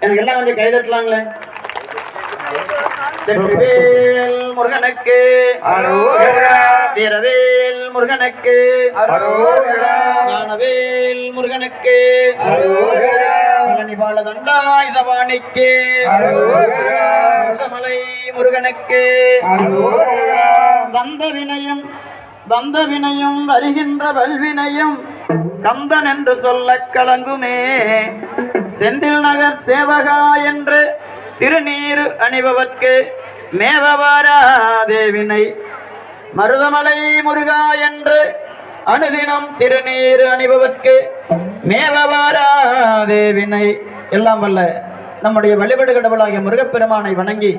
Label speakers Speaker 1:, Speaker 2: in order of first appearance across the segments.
Speaker 1: எனக்கு எல்லாம் கொஞ்சம் கை தட்டலாங்களே செற்றிவேல் முருகனுக்கு. வீரவேல் முருகனுக்கு. ஞானவேல் முருகனுக்கு. பழனிபால
Speaker 2: அரோகரா.
Speaker 1: முருகமலை முருகனுக்கு. வந்த வினயம் வந்த வினயம் வருகின்ற வல்வினையும் கந்தன் என்று சொல்ல கலங்குமே செந்தில் நகர் சேவகா என்று திருநீர் அணிபவர்க்கு மேவவாராதேவினை மருதமலை முருகா என்று அனுதினம் திருநீர் அணிபவர்க்கு மேவவாராதேவினை. எல்லாம் வல்ல நம்முடைய வழிபாடு கடவுளாகிய முருகப்பெருமானை வணங்கி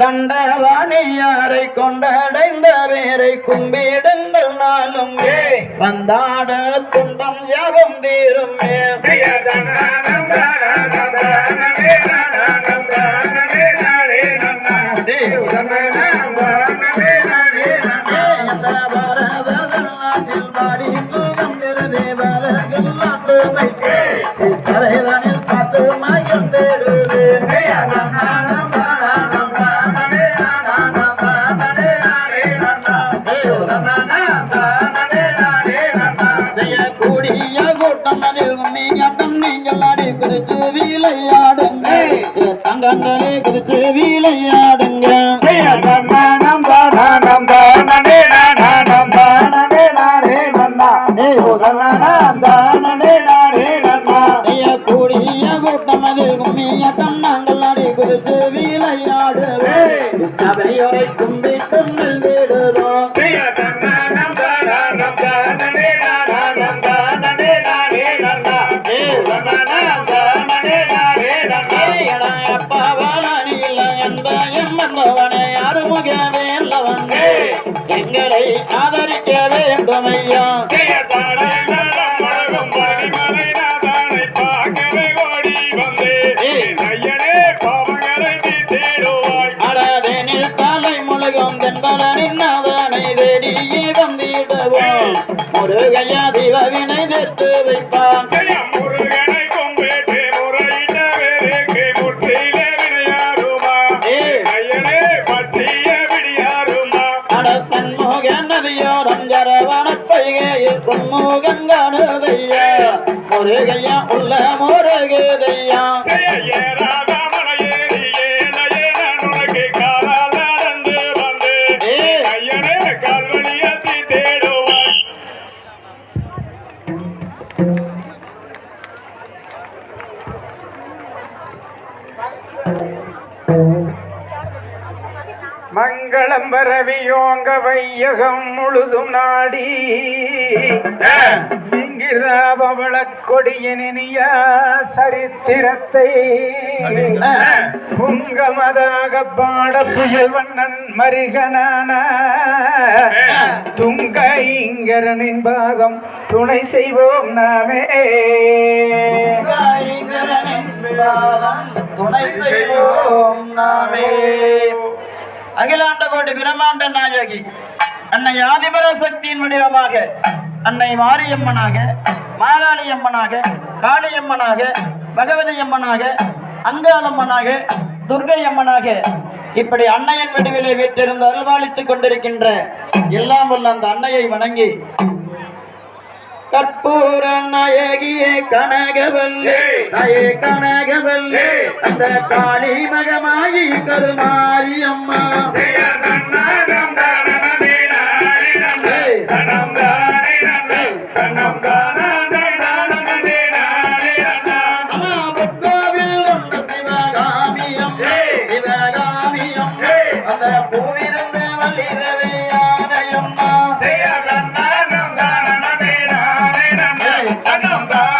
Speaker 1: தண்டவாணியாரை கொண்டடைந்த வேரை கும்பிடுங்கள் நாளும் வந்தாட துன்பம் யாவும் தீரும் சரைதனில் குறித்து விளையாடுங்க தங்கங்களே குறித்து விளையாடுங்க. ஐய கூடிய கூட்டம் அதில் கும்மியாட்டம் நாங்கள் ஆடி குறித்து விளையாடுவோம். சபையோரை கும்பிட்டு எங்களை ஆதரிக்க வேண்டும் ஐயா முருகையா திவவினை நிறுத்து வைப்பான். பைகையில் பொன்முகம் காணுதையா முருகையா உள்ள முருகுதையா?
Speaker 2: ஏறாத மலையேறி மங்களம் பரவியோங்க வையகம் முழுதும் நாடி. இங்கிராபவள கொடியனிய சரித்திரத்தை புங்கமதாக பாட புயல் வண்ணன் மருகனான துங்க இங்கரனின் பாதம் துணை செய்வோம் நாமே.
Speaker 1: துணை செய்வோம் நாமே. அகிலாண்ட கோடி பிரம்மாண்ட நாயகி அன்னை ஆதிபர சக்தியின் வடிவமாக அன்னை மாரியம்மனாக மாகாளியம்மனாக காளியம்மனாக பகவதி அம்மனாக அங்காளம்மனாக துர்கை அம்மனாக இப்படி அன்னையின் வடிவிலே வீட்டிருந்து அருள்வாளித்துக் கொண்டிருக்கின்ற எல்லாம் உள்ள அந்த அன்னையை வணங்கி கற்பூர நாயகியே கனகவல்லி. நயே கனகவல்லி. அந்த காளி மகமாயி கருமாரி அம்மா அம்மா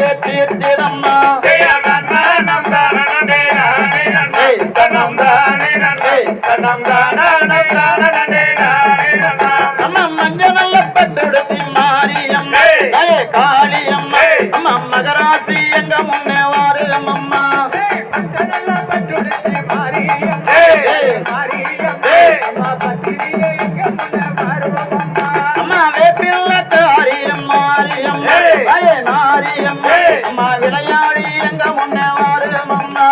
Speaker 1: அம்மா மஞ்ச நல்ல பட்டுடுத்தி மாரியம் ஏ காளியம் அம்மா மகராசி எங்க முன்னே வாரு அம்மா அம்மா வேப்பில்ல தாரியம் மாரியம் அயே நாரியம் அம்மா விளையாடி எங்க முன்னே வாரு அம்மா